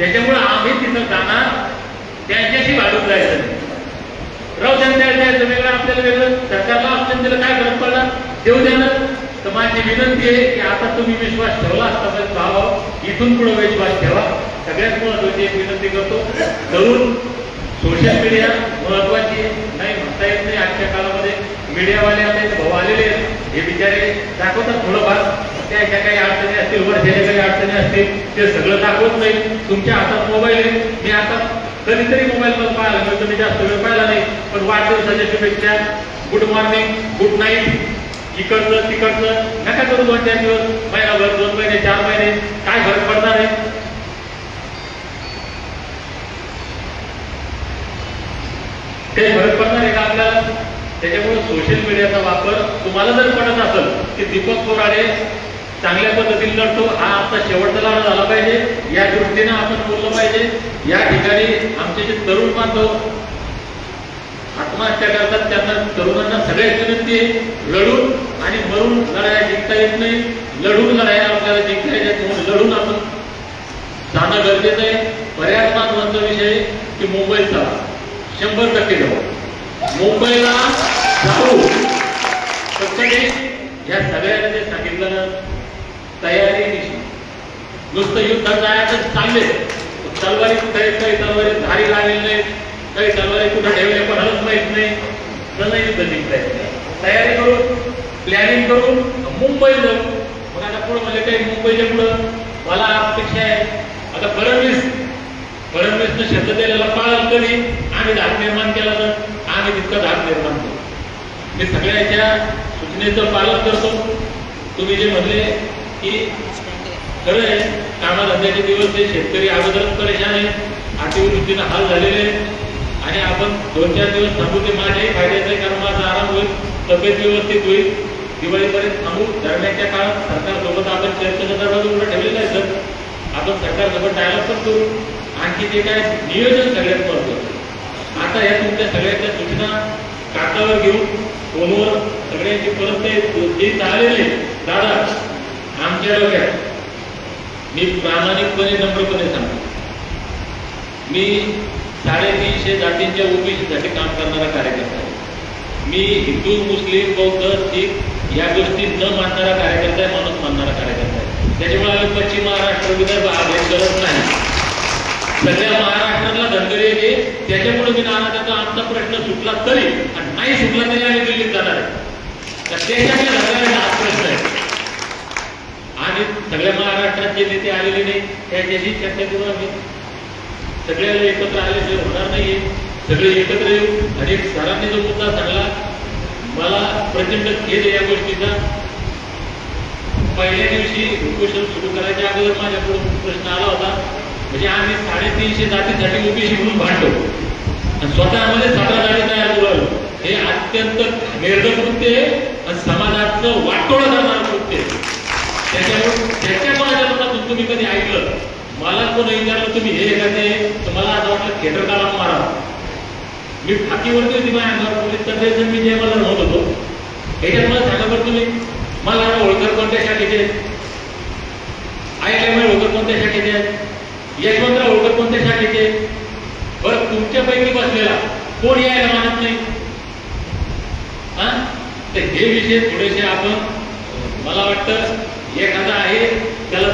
त्याच्यामुळे आम्ही तिथं जाणार त्यांच्याशी वाढून जायचं. राव त्यांच्या द्यायचं वेगळं आपल्याला वेगळं. सरकारला ऑप्शन दिलं काय फरक पडला? देऊ द्या तर माझी विनंती आहे की आता तुम्ही विश्वास ठेवला असता पाहिजे इथून पुढे विश्वास ठेवा. सगळ्यात महत्वाची एक विनंती करतो. तरुण सोशल मीडिया महत्वाची नाही म्हणता येत नाही आजच्या काळामध्ये मीडियावाले आता भाऊ आलेले आहेत. हे बिचारे दाखवतात थोडंफार. त्या ज्या काही अडचणी असतील वर्षाच्या काही अडचणी असतील ते सगळं दाखवत नाही. तुमच्या हातात मोबाईल आहे. मी आता कधीतरी मोबाईल पण पाहिला मिळतो मी जास्त वेळ पाहिला नाही. पण वाढदिवसाच्या शुभेच्छा. गुड मॉर्निंग गुड नाईट इकडचं तिकडचं. नका करू दोन चार दिवस. महिनाभर दोन महिने चार महिने. काय फरक पडणार आहे? काही फरक पडणार आहे का आपल्याला? त्याच्यामुळे सोशल मीडियाचा वापर तुम्हाला जर पडत असेल की दीपक कोराडे चांगल्या पद्धतीने लढतो. हा आता शेवटचा लढा झाला पाहिजे. या दृष्टीने आपण बोललं पाहिजे. या ठिकाणी आमचे जे तरुण बांधव आत्महत्या करतात त्यांना तरुणांना सगळ्यात विनंती आहे लढून आणि मरून लढाया जिंकता येत नाही. लढून लढाया आपल्याला जिंकता येत म्हणून लढून आपण जाणं गरजेचं आहे. बऱ्याच महत्त्वाचा विषय आहे की मुंबईचा शंभर टक्के जाऊ. मुंबईला जाऊ. फक्त या सगळ्यांना जे सांगितलं तयारीनिशी तयारी नुसतं युद्धात जायचं चालले तलवारी कुठे आहेत काही तलवारी धारी लागलेली नाही काही तलवारी कुठे ठेवले कोणालाच माहीत नाही. तर युद्ध जिंकता येत नाही. तयारी करून प्लॅनिंग करून मुंबई जाऊ. मग आता पुढे म्हणजे काही मुंबईच्या पुढं? मला अपेक्षा आहे. आता फडणवीस फडणवीसनं शब्द दिलेला पाळल कधी? आम्ही धाक निर्माण केला तर आम्ही तितकं धाक निर्माण करू. मी सगळ्याच्या सूचनेचं पालन करतो. तुम्ही जे म्हणले की खरं आहे कामाधंद्याचे दिवस ते शेतकरी अगोदरच परेशान आहे अतिवृष्टीनं हाल झालेले आणि आपण दोन चार दिवस थांबू ते माझ्याही फायद्याचं आहे कारण माझा आराम होईल तब्येत व्यवस्थित होईल. दिवाळीपर्यंत थांबू दरम्यानच्या काळात सरकारसोबत आपण चर्चेचा दरवाजा उघडा ठेवलेला आहे सर. आपण सरकारसोबत डायलॉग पण करू. आणखी ते काय नियोजन सगळ्यात महत्वाचं आता या तुमच्या सगळ्याच्या सूचना कागदावर घेऊन फोनवर सगळ्यांची परत ते जे चाललेले दादा आमच्या डोक्यात मी प्रामाणिकपणे नम्रपणे सांगतो. मी साडेतीनशे जातींच्या ओबीसीसाठी काम करणारा कार्यकर्ता आहे. मी हिंदू मुस्लिम बौद्ध शीख या गोष्टी न मानणारा कार्यकर्ता आहे माणूस मानणारा कार्यकर्ता आहे. त्याच्यामुळे आम्ही पश्चिम महाराष्ट्र विदर्भ आदेश करत नाही. सगळ्या महाराष्ट्राला धनगरी येते त्याच्यामुळे मी नाना आता आमचा प्रश्न सुटला तरी आणि नाही सुटला तरी आम्ही दिल्लीत जाणार आहे. तर त्याच्याकडे धनगरांचा हाच प्रश्न आहे. आणि सगळ्या महाराष्ट्रात जे नेते आलेले नाही त्याच्याशी चर्चा करू आम्ही. सगळ्याला एकत्र आल्याशिवाय होणार नाहीये. सगळे एकत्र येऊ. आणि सरांनी जो मुद्दा सांगला मला प्रचंड खेद या गोष्टीचा. पहिल्या दिवशी उपोषण सुरू करायच्या अगोदर माझ्याकडून प्रश्न आला होता. म्हणजे आम्ही साडेतीनशे जातीसाठी ओबीसी म्हणून भांडलो आणि स्वतःमध्ये सतरा जाती तयार करू आलो हे अत्यंत निर्गकृत्य आणि समाजाचं वाटोळं करणार कृत्य आहे त्याच्यामुळे त्याच्या माझ्या मनातून तुम्ही कधी ऐकलं मला कोण विचारलं तुम्ही हे का ते? तुम्हाला मला असं वाटलं थिएटर काला मारा. मी फाकीवरती होती माझ्या अंगावर पोलीस तंत्राचं मी जे मला होत होतो त्याच्यात मला सांगा बरं तुम्ही. मला होळकर कोणत्या शाखेचे? आहेत आय होळकर कोणत्या शाखेचे? आहेत यशवंतराव होळकर कोणत्या शाखेचे? आहेत बरं तुमच्यापैकी बसलेला. कोण यायला मानत नाही? हा? तर हे विषय थोडेसे आपण मला वाटतं एखादा आहे त्याला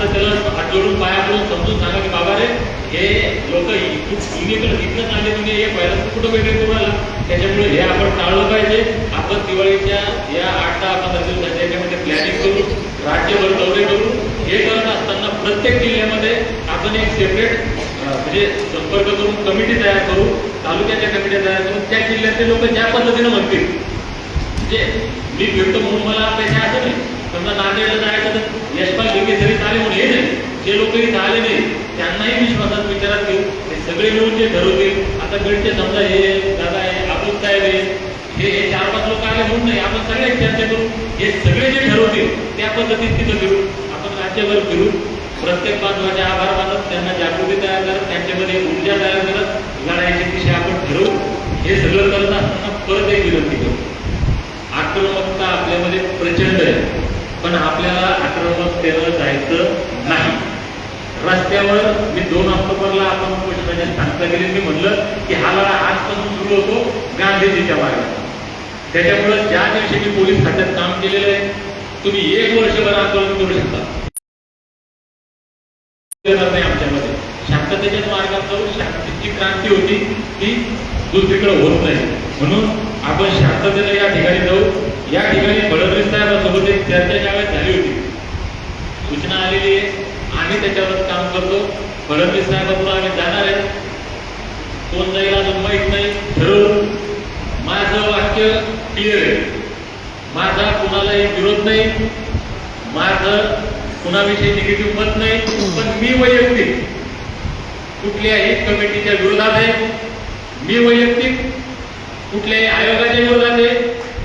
शांत त्याला हात जोडून पाया पडून समजून सांगा की बाबा रे हे लोक दुनियेकडे इथं आले तुम्ही हे पहिल्यांदा कुठं भेटेल तुम्हाला त्याच्यामुळे हे आपण टाळलं पाहिजे. आपण दिवाळीच्या या आठ दहा पंधरा दिवसाच्या याच्यामध्ये प्लॅनिंग करू राज्यभर दौरे करू हे करत असताना प्रत्येक जिल्ह्यामध्ये आपण एक सेपरेट म्हणजे संपर्क करून कमिटी तयार करू तालुक्याच्या कमिट्या तयार करून त्या जिल्ह्यातले लोक ज्या पद्धतीनं म्हणतील. म्हणजे मी फिरतो म्हणून मला अपेक्षा असं नाही. समजा नांदेडला जायचं तर यशपाल भिके जरी आले म्हणून हे नाही जे लोक इथे आले नाही त्यांनाही विश्वासात विचारात घेऊ हे सगळे मिळून जे ठरवतील आता गडचे समजा हे दादा आहे आपण साहेब आहे हे हे चार पाच लोक आले म्हणून नाही आपण सगळे चर्चा करू. हे सगळे जे ठरवतील त्या पद्धतीत तिथं फिरू. आपण राज्यभर फिरू. प्रत्येक बांधवाचे आभार मानत त्यांना जागृती तयार करत त्यांच्यामध्ये ऊर्जा तयार करत लढायची दिशा आपण ठरवू. हे सगळं करत असताना परत एक विनंती करू. आक्रमकता आपल्यामध्ये प्रचंड आहे. पण आपल्याला आक्रमकतेनं जायचं नाही. रस्त्यावर मी दोन ऑक्टोबरला आपण उपोषणाच्या सांगता गेले मी म्हणलं की हाला आजपासून सुरू होतो गांधीजीच्या मार्गात त्याच्यामुळे ज्या दिवशी मी पोलीस खात्यात काम केलेलं आहे तुम्ही एक वर्षभर आंदोलन करू शकता. नाही आमच्यामध्ये. शांततेच्या मार्गात जाऊन शांततेची क्रांती होती ती दुसरीकडे होत नाही. म्हणून आपण शांततेला या ठिकाणी जाऊ. या ठिकाणी फडणवीस साहेबांसोबत एक चर्चा ज्यावेळेस झाली होती सूचना आलेली आहे आम्ही त्याच्यावर काम करतो फडणवीस साहेबांना आम्ही जाणार आहे. कोण जाईल अजून माहीत नाही. ठरवून माझं वाक्य क्लिअर आहे. माझा कुणालाही विरोध नाही. माझं कुणाविषयी निगेटिव्ह मत नाही. पण मी वैयक्तिक. कुठल्याही कमिटीच्या विरोधात आहे. मी वैयक्तिक. कुठल्याही आयोगाच्या विरोधात आहे.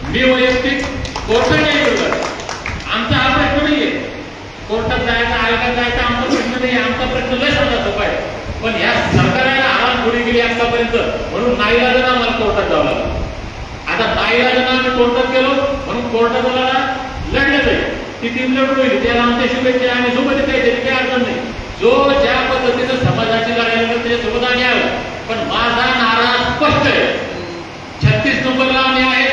मी वैयक्तिक. कोर्टाच्या विरोधात. आमचा हा प्रश्न नाहीये. कोर्टात जायचा आयोगात जायचा आमचा केली नाही आमचा प्रश्न लय साधा सोपा पण या सरकारने आराम थोडी केली आमच्यापर्यंत म्हणून नाईलाजानं आम्हाला कोर्टात जावं लागलं. आता नाईलाजानं आम्ही कोर्टात गेलो म्हणून कोर्टात आम्हाला लढलं जाईल. ती टीम लढून होईल त्याला आमच्या शुभेच्छा आणि सोबत काही त्याची काही अडचण नाही. जो ज्या पद्धतीनं समाजाची लढाई लढत त्याच्यासोबत आम्ही आलो. पण माझा नारा स्पष्ट आहे. छत्तीस नंबरला आम्ही आहे.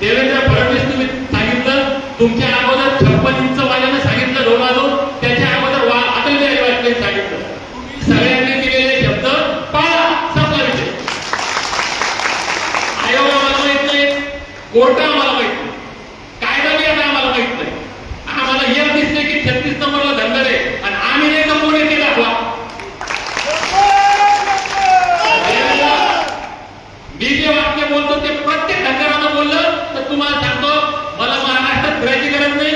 देवेंद्र फडणवीस तुम्ही सांगितलं तुमच्या अगोदर छप्पन इंच वाल्यानं सांगितलं ढोल वाजवून त्याच्या अगोदर वा अटल बिहारी वाजपेयी सांगितलं सगळ्यांनी दिलेले शब्द पाळा संपला विषय आयोग आम्हाला माहीत नाही कोर्ट आम्हाला माहीत नाही कायदा बी आता आम्हाला माहीत नाही आम्हाला हे दिसते की छत्तीस नंबरला धंदा आहे आणि आम्ही नाही तर कोणी ते दाखवा मी जे वाक्य बोलतो ते प्रत्येक धंद्यानं बोललं तर तुम्हाला सांगतो मला महाराष्ट्रात फिरायची गरज नाही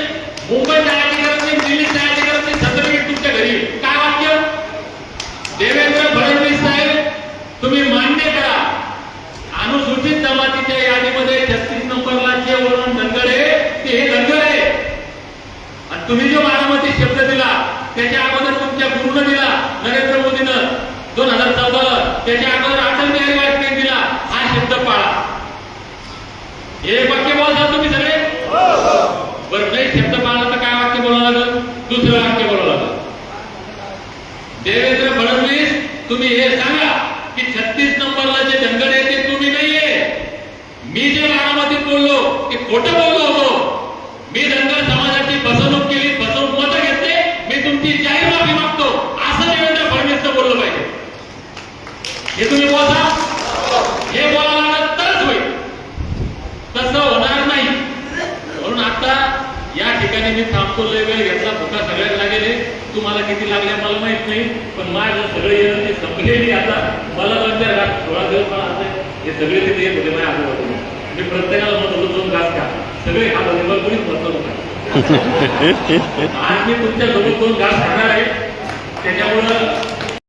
मुंबईत जायची गरज नाही दिल्लीत जायची गरज नाही सर्टिफिकेट तुमच्या घरी येईल. काय वाक्य देवेंद्र फडणवीस साहेब तुम्ही मान्य करा अनुसूचित जमातीच्या यादीमध्ये छत्तीस नंबरला जे वर्णन धनगर आहे ते हे धनगर आहे आणि तुम्ही जो बारामती शब्द दिला त्याच्या अगोदर तुमच्या गुरुनं दिला नरेंद्र मोदीनं. दोन हजार चौदाला त्याच्या अगोदर अटल बिहारी वाजपेयी दिला हा शब्द पाळा. हे वाक्य बोलता तुम्ही सगळे? बरं नाही शब्द पाळला तर काय वाक्य बोलावं लागलं? दुसरं वाक्य बोलावं लागलं. देवेंद्र फडणवीस तुम्ही हे सांगा की छत्तीस नंबरला जे धनगड आहे ते तुम्ही नाहीये. मी जे राणामध्ये बोललो ते खोटं बोललो हे तुम्ही बोला. हे बोलायला तरच होईल. तसं होणार नाही. म्हणून आता या ठिकाणी मी थांबतो लय वेळ घेतला भुका सगळ्यात लागेल. तुम्हाला किती लागल्या मला माहीत नाही पण माझं सगळं येणं ते संपलेली आता मला घास सोळा दिवस मला आता हे सगळे तिथे येत होते माझ्या आजूबाजूला मी प्रत्येकाला म्हणत होतो दोन घास खा. सगळे खात होते मला कोणीच म्हणत नव्हतं. आज मी तुमच्यासोबत दोन घास खाणार आहे. त्याच्यामुळं